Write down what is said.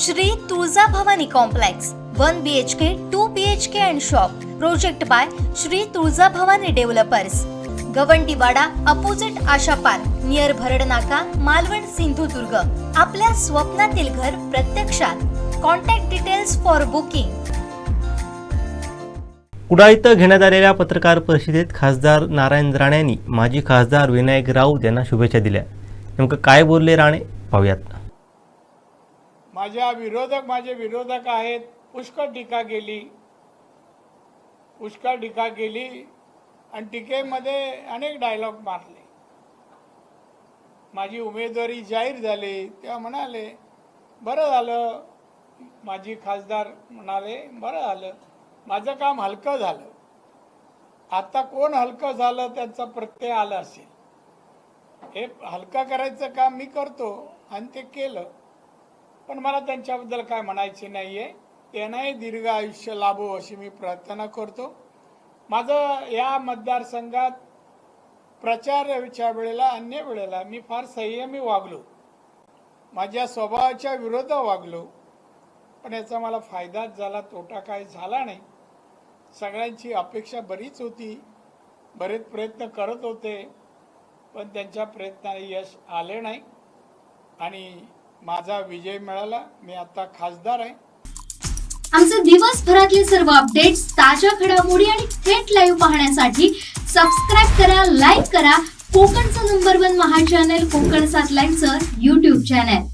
Shri Tulja Bhavani complex one B H K two B H K and shop project by Shri Tulja Bhavani developers Gawandiwada opposite Asha park near Bharad नाका मालवण सिंधुदुर्ग. आपल्या स्वप्नातील घर प्रत्यक्षात. Contact details for booking Kudal इथं घेण्यात आलेल्या पत्रकार परिषदेत खासदार नारायण राणेंनी माजी खासदार विनायक राऊत यांना शुभेच्छा दिल्या. नेमकं काय बोलले राणे? पाहूयात. माझ्या विरोधक माझे विरोधक आहेत. पुष्कळ टीका केली. पुष्कळ टीका केली आणि टीकेमध्ये अनेक डायलॉग मारले. माझी उमेदवारी जाहीर झाली. तेव्हा म्हणाले बरं झालं. माझी खासदार म्हणाले बरं झालं. माझं काम हलकं झालं. आता कोण हलकं झालं त्यांचा प्रत्यय आला असेल. हे हलका करायचं काम मी करतो आणि ते केलं. पण मला त्यांच्याबद्दल काय म्हणायचे नाही आहे त्यांनाही दीर्घ आयुष्य लाभो अशी मी प्रार्थना करतो. माझं या मतदारसंघात प्रचाराच्या वेळेला अन्य वेळेला मी फार संयमी वागलो. माझ्या स्वभावाच्या विरोधात वागलो. पण याचा मला फायदाच झाला तोटा काय झाला नाही. सगळ्यांची अपेक्षा बरीच होती. बरेच प्रयत्न करत होते. पण त्यांच्या प्रयत्नाला यश आले नाही. आणि माझा विजय मिळाला मी आता खासदार आहे. आमचे दिवसभरातले सर्व अपडेट्स ताज्या घडामोडी आणि थेट लाईव्ह पाहण्यासाठी सबस्क्राईब करा लाईक करा. कोकणचं नंबर वन महा चॅनल कोकण सात लाईव्हचं युट्यूब चॅनल